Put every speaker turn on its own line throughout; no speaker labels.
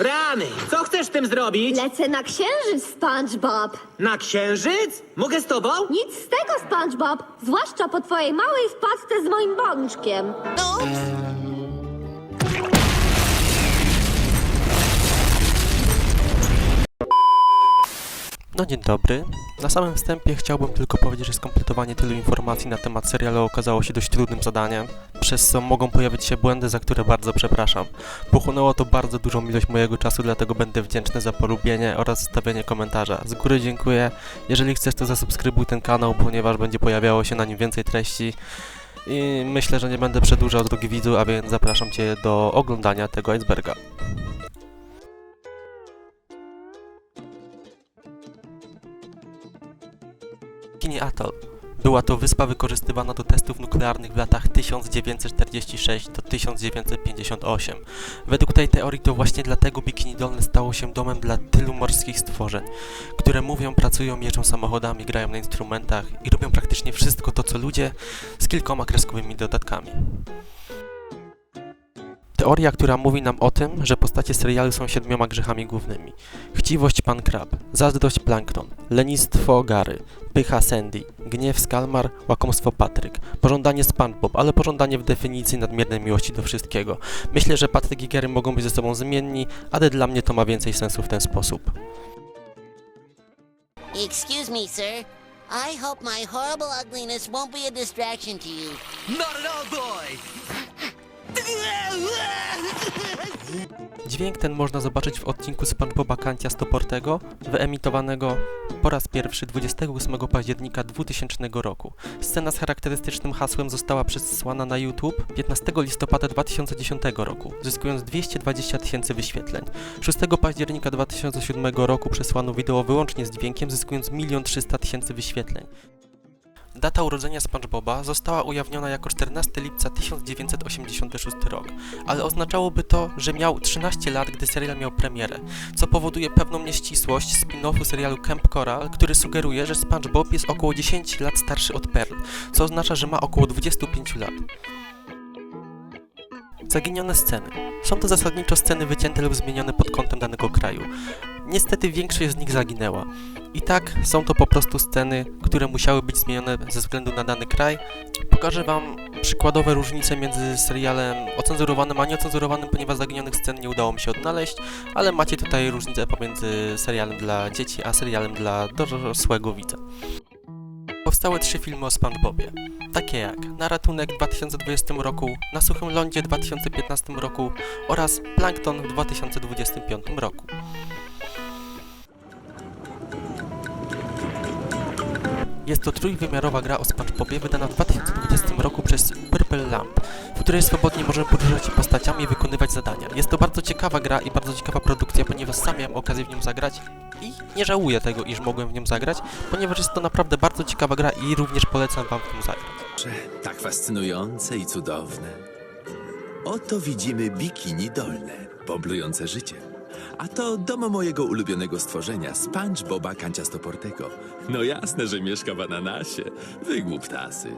Rany, co chcesz z tym zrobić?
Lecę na księżyc, SpongeBob.
Na księżyc? Mogę z tobą?
Nic z tego, SpongeBob. Zwłaszcza po twojej małej wpadce z moim bączkiem.
No dzień dobry. Na samym wstępie chciałbym tylko powiedzieć, że skompletowanie tylu informacji na temat serialu okazało się dość trudnym zadaniem, przez co mogą pojawić się błędy, za które bardzo przepraszam. Pochłonęło to bardzo dużą ilość mojego czasu, dlatego będę wdzięczny za polubienie oraz zostawienie komentarza. Z góry dziękuję. Jeżeli chcesz, to zasubskrybuj ten kanał, ponieważ będzie pojawiało się na nim więcej treści. I myślę, że nie będę przedłużał drogi widzu, a więc zapraszam Cię do oglądania tego iceberga. Bikini Atoll. Była to wyspa wykorzystywana do testów nuklearnych w latach 1946 do 1958. Według tej teorii to właśnie dlatego Bikini Dolne stało się domem dla tylu morskich stworzeń, które mówią, pracują, jeżdżą samochodami, grają na instrumentach i robią praktycznie wszystko to, co ludzie z kilkoma kreskowymi dodatkami. Teoria, która mówi nam o tym, że postacie serialu są siedmioma grzechami głównymi. Chciwość pan Krab, zazdrość Plankton, lenistwo Gary, pycha Sandy, gniew Skalmar, łakomstwo Patryk, pożądanie SpongeBob, ale pożądanie w definicji nadmiernej miłości do wszystkiego. Myślę, że Patryk i Gary mogą być ze sobą zmienni, ale dla mnie to ma więcej sensu w ten sposób.
Excuse me, sir. I hope my horrible ugliness won't be a distraction to you.
Not at all, boy!
Dźwięk ten można zobaczyć w odcinku SpongeBoba Kancia Stoportego, wyemitowanego po raz pierwszy 28 października 2000 roku. Scena z charakterystycznym hasłem została przesłana na YouTube 15 listopada 2010 roku, zyskując 220 tysięcy wyświetleń. 6 października 2007 roku przesłano wideo wyłącznie z dźwiękiem, zyskując 1 300 tysięcy wyświetleń. Data urodzenia SpongeBoba została ujawniona jako 14 lipca 1986 rok, ale oznaczałoby to, że miał 13 lat, gdy serial miał premierę, co powoduje pewną nieścisłość spin-offu serialu Camp Coral, który sugeruje, że SpongeBob jest około 10 lat starszy od Pearl, co oznacza, że ma około 25 lat. Zaginione sceny. Są to zasadniczo sceny wycięte lub zmienione pod kątem danego kraju. Niestety większość z nich zaginęła. I tak są to po prostu sceny, które musiały być zmienione ze względu na dany kraj. Pokażę Wam przykładowe różnice między serialem ocenzurowanym a nieocenzurowanym, ponieważ zaginionych scen nie udało mi się odnaleźć, ale macie tutaj różnicę pomiędzy serialem dla dzieci a serialem dla dorosłego widza. Powstały trzy filmy o SpongeBobie, takie jak Na ratunek w 2020 roku, Na suchym lądzie w 2015 roku oraz Plankton w 2025 roku. Jest to trójwymiarowa gra o SpongeBobie wydana w 2020 roku przez Purple Lamp, w której swobodnie możemy poruszać się postaciami i wykonywać zadania. Jest to bardzo ciekawa gra i bardzo ciekawa produkcja, ponieważ sam miałem okazję w nią zagrać i nie żałuję tego, iż mogłem w nią zagrać, ponieważ jest to naprawdę bardzo ciekawa gra i również polecam Wam w nią zagrać.
Tak fascynujące i cudowne. Oto widzimy bikini dolne, poblujące życiem. A to dom mojego ulubionego stworzenia, SpongeBoba Kanciastoportego. No jasne, że mieszka w ananasie. Wygłuptasy.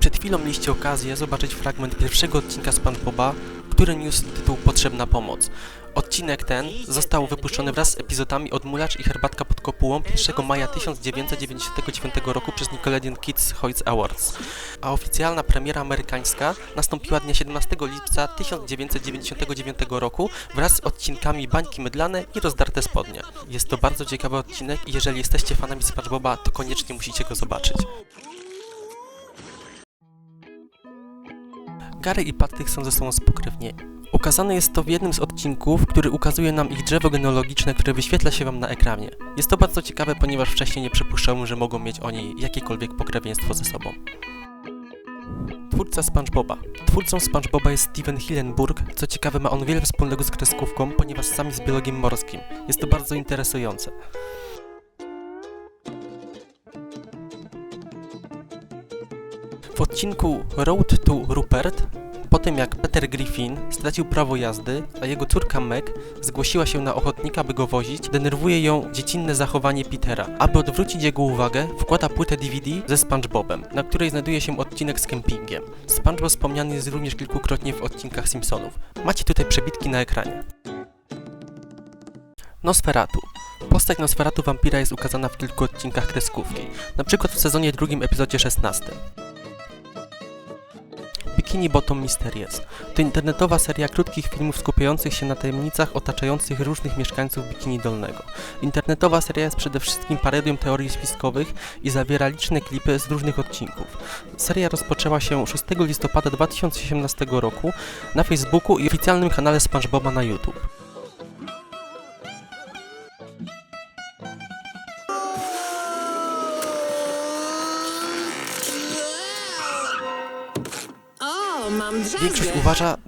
Przed chwilą mieliście okazję zobaczyć fragment pierwszego odcinka SpongeBoba, który niósł tytuł Potrzebna pomoc. Odcinek ten został wypuszczony wraz z epizodami Odmulacz i Herbatka pod kopułą 1 maja 1999 roku przez Nickelodeon Kids Choice Awards, a oficjalna premiera amerykańska nastąpiła dnia 17 lipca 1999 roku wraz z odcinkami Bańki Mydlane i Rozdarte Spodnie. Jest to bardzo ciekawy odcinek i jeżeli jesteście fanami SpongeBoba, to koniecznie musicie go zobaczyć. Gary i Patryk są ze sobą spokrewnieni. Ukazane jest to w jednym z odcinków, który ukazuje nam ich drzewo genealogiczne, które wyświetla się Wam na ekranie. Jest to bardzo ciekawe, ponieważ wcześniej nie przypuszczałem, że mogą mieć oni jakiekolwiek pokrewieństwo ze sobą. Twórca SpongeBoba. Twórcą SpongeBoba jest Steven Hillenburg. Co ciekawe, ma on wiele wspólnego z kreskówką, ponieważ sam jest biologiem morskim. Jest to bardzo interesujące. Odcinku Road to Rupert po tym jak Peter Griffin stracił prawo jazdy, a jego córka Meg zgłosiła się na ochotnika, by go wozić, denerwuje ją dziecinne zachowanie Petera. Aby odwrócić jego uwagę, wkłada płytę DVD ze SpongeBobem, na której znajduje się odcinek z kempingiem. SpongeBob wspomniany jest również kilkukrotnie w odcinkach Simpsonów. Macie tutaj przebitki na ekranie. Nosferatu. Postać Nosferatu wampira jest ukazana w kilku odcinkach kreskówki, na przykład w sezonie drugim epizodzie 16. Bikini Bottom Mysteries to internetowa seria krótkich filmów skupiających się na tajemnicach otaczających różnych mieszkańców Bikini Dolnego. Internetowa seria jest przede wszystkim parodią teorii spiskowych i zawiera liczne klipy z różnych odcinków. Seria rozpoczęła się 6 listopada 2018 roku na Facebooku i oficjalnym kanale SpongeBoba na YouTube.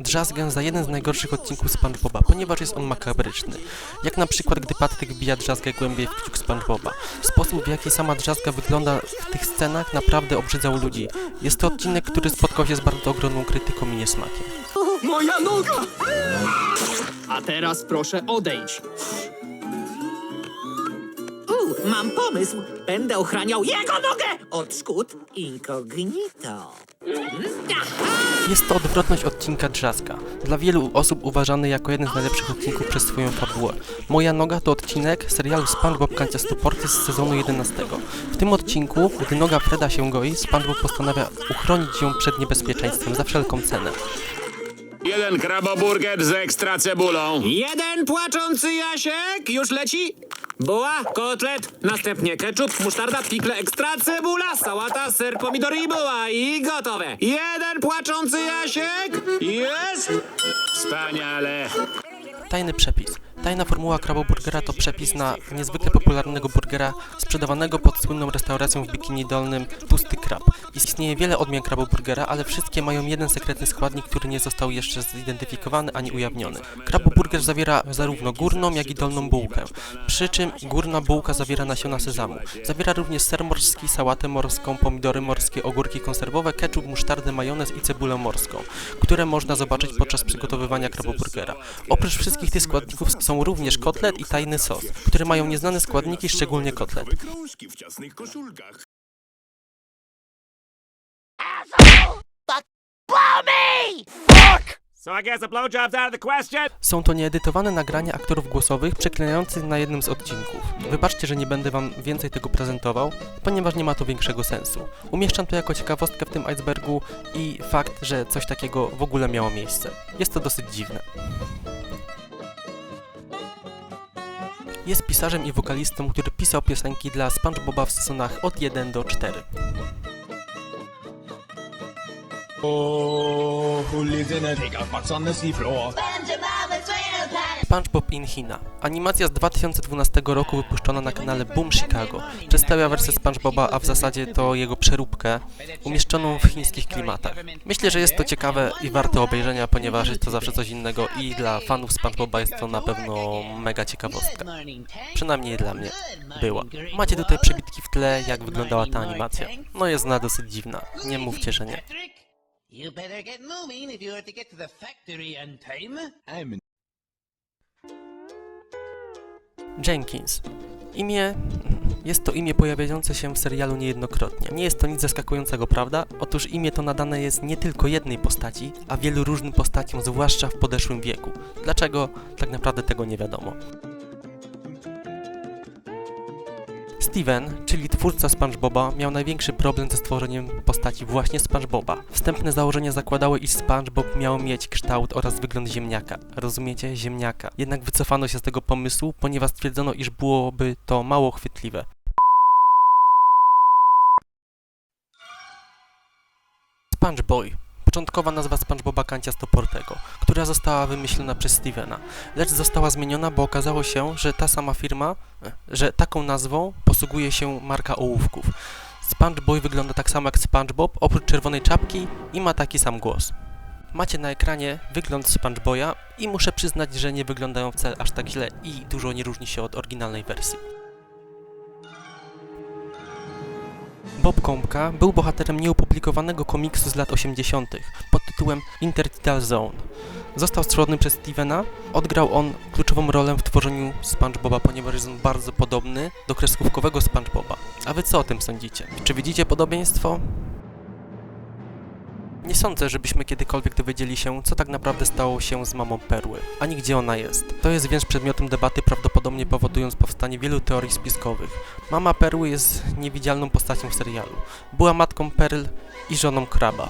Drzazgę
za jeden z najgorszych odcinków SpongeBoba, ponieważ jest on makabryczny. Jak na przykład, gdy Patryk wbija drzazgę głębiej w kciuk SpongeBoba. Sposób, w jaki sama drzazga wygląda w tych scenach, naprawdę obrzydzał ludzi. Jest to odcinek, który spotkał się z bardzo ogromną krytyką i niesmakiem.
Moja noga! A teraz proszę odejdź. Mam pomysł. Będę ochraniał jego nogę od szkód incognito.
Jest to odwrotność odcinka Drzazga. Dla wielu osób uważany jako jeden z najlepszych odcinków przez swoją fabułę. Moja noga to odcinek serialu SpongeBob Kanciastoporty z sezonu 11. W tym odcinku, gdy noga Freda się goi, SpongeBob postanawia uchronić ją przed niebezpieczeństwem za wszelką cenę.
Jeden kraboburger z ekstra cebulą.
Jeden płaczący Jasiek już leci. Buła, kotlet, następnie ketchup, musztarda, pikle ekstra, cebula, sałata, ser, pomidory i buła i gotowe. Jeden płaczący Jasiek jest.
Wspaniale.
Tajny przepis. Tajna formuła kraboburgera to przepis na niezwykle popularnego burgera sprzedawanego pod słynną restauracją w Bikini Dolnym Pusty Krab. Istnieje wiele odmian kraboburgera, ale wszystkie mają jeden sekretny składnik, który nie został jeszcze zidentyfikowany ani ujawniony. Kraboburger zawiera zarówno górną, jak i dolną bułkę. Przy czym górna bułka zawiera nasiona sezamu. Zawiera również ser morski, sałatę morską, pomidory morskie, ogórki konserwowe, ketchup, musztardę, majonez i cebulę morską, które można zobaczyć podczas przygotowywania kraboburgera. Oprócz wszystkich tych składników są również kotlet i tajny sos, które mają nieznane składniki, szczególnie kotlet. Są to nieedytowane nagrania aktorów głosowych przeklinających na jednym z odcinków. Wybaczcie, że nie będę wam więcej tego prezentował, ponieważ nie ma to większego sensu. Umieszczam to jako ciekawostkę w tym icebergu i fakt, że coś takiego w ogóle miało miejsce. Jest to dosyć dziwne. Jest pisarzem i wokalistą, który pisał piosenki dla SpongeBoba w sezonach od 1 do 4.
Oh, who lives in a take on the seafloor?
SpongeBob in China. Animacja z 2012 roku wypuszczona na kanale Boom Chicago. Przedstawia wersję SpongeBoba, a w zasadzie to jego przeróbkę, umieszczoną w chińskich klimatach. Myślę, że jest to ciekawe i warte obejrzenia, ponieważ jest to zawsze coś innego i dla fanów SpongeBoba jest to na pewno mega ciekawostka. Przynajmniej dla mnie była. Macie tutaj przebitki w tle, jak wyglądała ta animacja. No jest ona dosyć dziwna, nie mówcie, że nie.
You better get moving if you are to get to the factory on time.
I'm
Jenkins. Imię. Jest to imię pojawiające się w serialu niejednokrotnie. Nie jest to nic zaskakującego, prawda? Otóż imię to nadane jest nie tylko jednej postaci, a wielu różnym postaciom, zwłaszcza w podeszłym wieku. Dlaczego? Tak naprawdę tego nie wiadomo. Steven, czyli twórca SpongeBoba, miał największy problem ze stworzeniem postaci właśnie SpongeBoba. Wstępne założenia zakładały, iż SpongeBob miał mieć kształt oraz wygląd ziemniaka. Rozumiecie? Ziemniaka. Jednak wycofano się z tego pomysłu, ponieważ stwierdzono, iż byłoby to mało chwytliwe. SpongeBoy. Początkowa nazwa SpongeBoba Kanciastoportego, która została wymyślona przez Stevena, lecz została zmieniona, bo okazało się, że ta sama firma, e, że taką nazwą posługuje się marka ołówków. SpongeBoy wygląda tak samo jak SpongeBob, oprócz czerwonej czapki i ma taki sam głos. Macie na ekranie wygląd SpongeBoya i muszę przyznać, że nie wyglądają wcale aż tak źle i dużo nie różni się od oryginalnej wersji. Bob Kąpka był bohaterem nieopublikowanego komiksu z lat 80. pod tytułem tytułem Intertidal Zone. Został stworzony przez Stevena, odgrał on kluczową rolę w tworzeniu SpongeBoba, ponieważ jest on bardzo podobny do kreskówkowego SpongeBoba. A wy co o tym sądzicie? Czy widzicie podobieństwo? Nie sądzę, żebyśmy kiedykolwiek dowiedzieli się, co tak naprawdę stało się z mamą Perły, ani gdzie ona jest. To jest więc przedmiotem debaty, prawdopodobnie powodując powstanie wielu teorii spiskowych. Mama Perły jest niewidzialną postacią w serialu. Była matką Perl i żoną Kraba.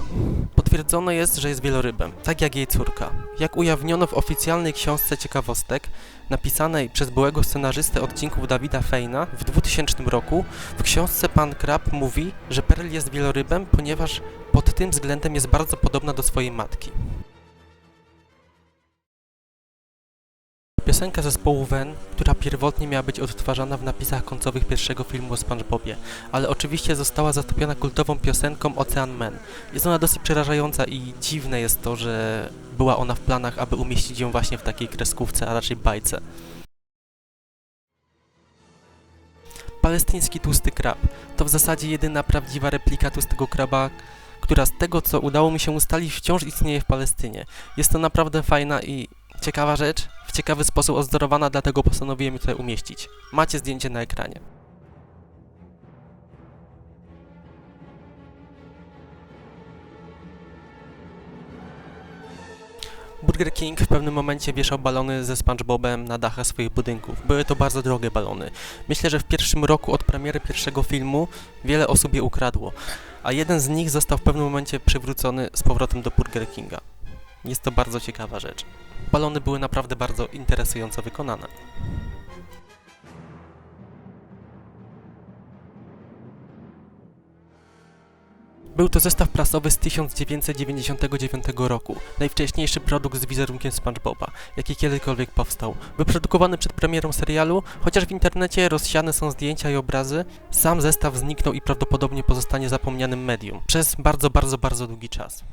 Potwierdzono jest, że jest wielorybem, tak jak jej córka. Jak ujawniono w oficjalnej książce ciekawostek, napisanej przez byłego scenarzystę odcinków Dawida Fejna w 2000 roku, w książce pan Krab mówi, że Perl jest wielorybem, ponieważ pod tym względem jest bardzo podobna do swojej matki. Piosenka zespołu Wen, która pierwotnie miała być odtwarzana w napisach końcowych pierwszego filmu o SpongeBobie, ale oczywiście została zastąpiona kultową piosenką Ocean Man. Jest ona dosyć przerażająca i dziwne jest to, że była ona w planach, aby umieścić ją właśnie w takiej kreskówce, a raczej bajce. Palestyński tłusty krab to w zasadzie jedyna prawdziwa replika tłustego kraba, która z tego co udało mi się ustalić wciąż istnieje w Palestynie. Jest to naprawdę fajna i ciekawa rzecz, ciekawy sposób ozdorowana, dlatego postanowiłem je tutaj umieścić. Macie zdjęcie na ekranie. Burger King w pewnym momencie wieszał balony ze SpongeBobem na dachach swoich budynków. Były to bardzo drogie balony. Myślę, że w pierwszym roku od premiery pierwszego filmu wiele osób je ukradło, a jeden z nich został w pewnym momencie przywrócony z powrotem do Burger Kinga. Jest to bardzo ciekawa rzecz. Balony były naprawdę bardzo interesująco wykonane. Był to zestaw prasowy z 1999 roku, najwcześniejszy produkt z wizerunkiem SpongeBoba, jaki kiedykolwiek powstał. Wyprodukowany przed premierą serialu, chociaż w internecie rozsiane są zdjęcia i obrazy, sam zestaw zniknął i prawdopodobnie pozostanie zapomnianym medium przez bardzo, bardzo, bardzo długi czas.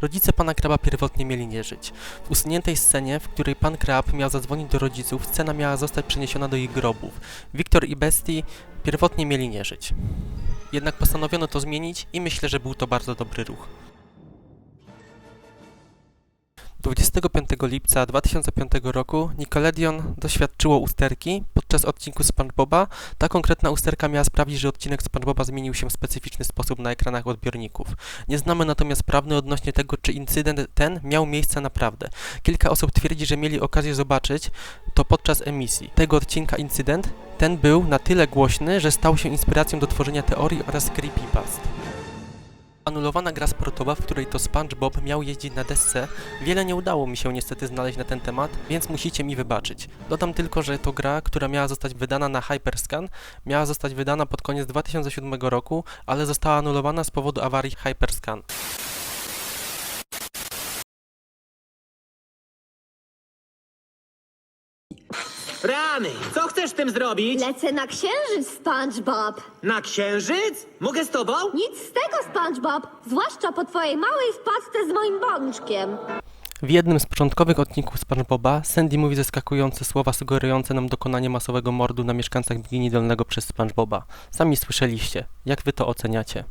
Rodzice pana Kraba pierwotnie mieli nie żyć. W usuniętej scenie, w której pan Krab miał zadzwonić do rodziców, scena miała zostać przeniesiona do ich grobów. Wiktor i Bestii pierwotnie mieli nie żyć. Jednak postanowiono to zmienić i myślę, że był to bardzo dobry ruch. 25 lipca 2005 roku Nickelodeon doświadczyło usterki podczas odcinku SpongeBoba. Ta konkretna usterka miała sprawić, że odcinek SpongeBoba zmienił się w specyficzny sposób na ekranach odbiorników. Nie znamy natomiast prawdy odnośnie tego, czy incydent ten miał miejsce naprawdę. Kilka osób twierdzi, że mieli okazję zobaczyć to podczas emisji. Tego odcinka incydent ten był na tyle głośny, że stał się inspiracją do tworzenia teorii oraz creepypast. Anulowana gra sportowa, w której to SpongeBob miał jeździć na desce, wiele nie udało mi się niestety znaleźć na ten temat, więc musicie mi wybaczyć. Dodam tylko, że to gra, która miała zostać wydana na Hyperscan, miała zostać wydana pod koniec 2007 roku, ale została anulowana z powodu awarii Hyperscan.
Rany! Co chcesz tym zrobić?
Lecę na księżyc, SpongeBob.
Na księżyc? Mogę z tobą?
Nic z tego, SpongeBob. Zwłaszcza po twojej małej wpadce z moim bączkiem.
W jednym z początkowych odcinków SpongeBoba Sandy mówi zaskakujące słowa sugerujące nam dokonanie masowego mordu na mieszkańcach Bikini Dolnego przez SpongeBoba. Sami słyszeliście. Jak wy to oceniacie?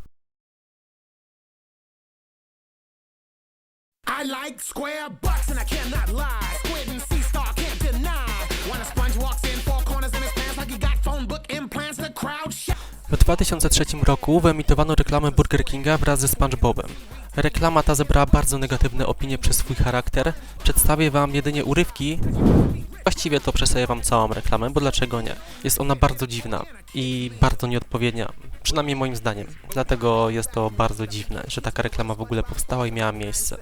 I like square bucks and I cannot lie.
W 2003 roku wyemitowano reklamę Burger Kinga wraz ze SpongeBobem. Reklama ta zebrała bardzo negatywne opinie przez swój charakter. Przedstawię wam jedynie urywki. Właściwie to przestaję wam całą reklamę, bo dlaczego nie? Jest ona bardzo dziwna i bardzo nieodpowiednia, przynajmniej moim zdaniem. Dlatego jest to bardzo dziwne, że taka reklama w ogóle powstała i miała miejsce.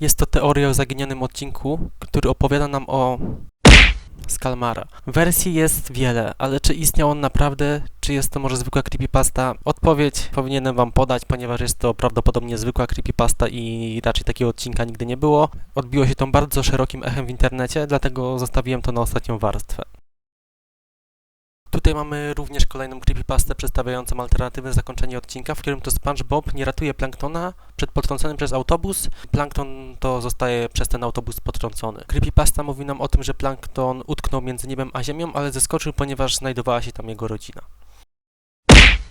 Jest to teoria o zaginionym odcinku, który opowiada nam o z Kalmara. Wersji jest wiele, ale czy istniał on naprawdę, czy jest to może zwykła creepypasta? Odpowiedź powinienem wam podać, ponieważ jest to prawdopodobnie zwykła creepypasta i raczej takiego odcinka nigdy nie było. Odbiło się to bardzo szerokim echem w internecie, dlatego zostawiłem to na ostatnią warstwę. Tutaj mamy również kolejną creepypastę przedstawiającą alternatywne zakończenie odcinka, w którym to SpongeBob nie ratuje Planktona przed potrąceniem przez autobus. Plankton to zostaje przez ten autobus potrącony. Creepypasta mówi nam o tym, że Plankton utknął między niebem a ziemią, ale zeskoczył, ponieważ znajdowała się tam jego rodzina.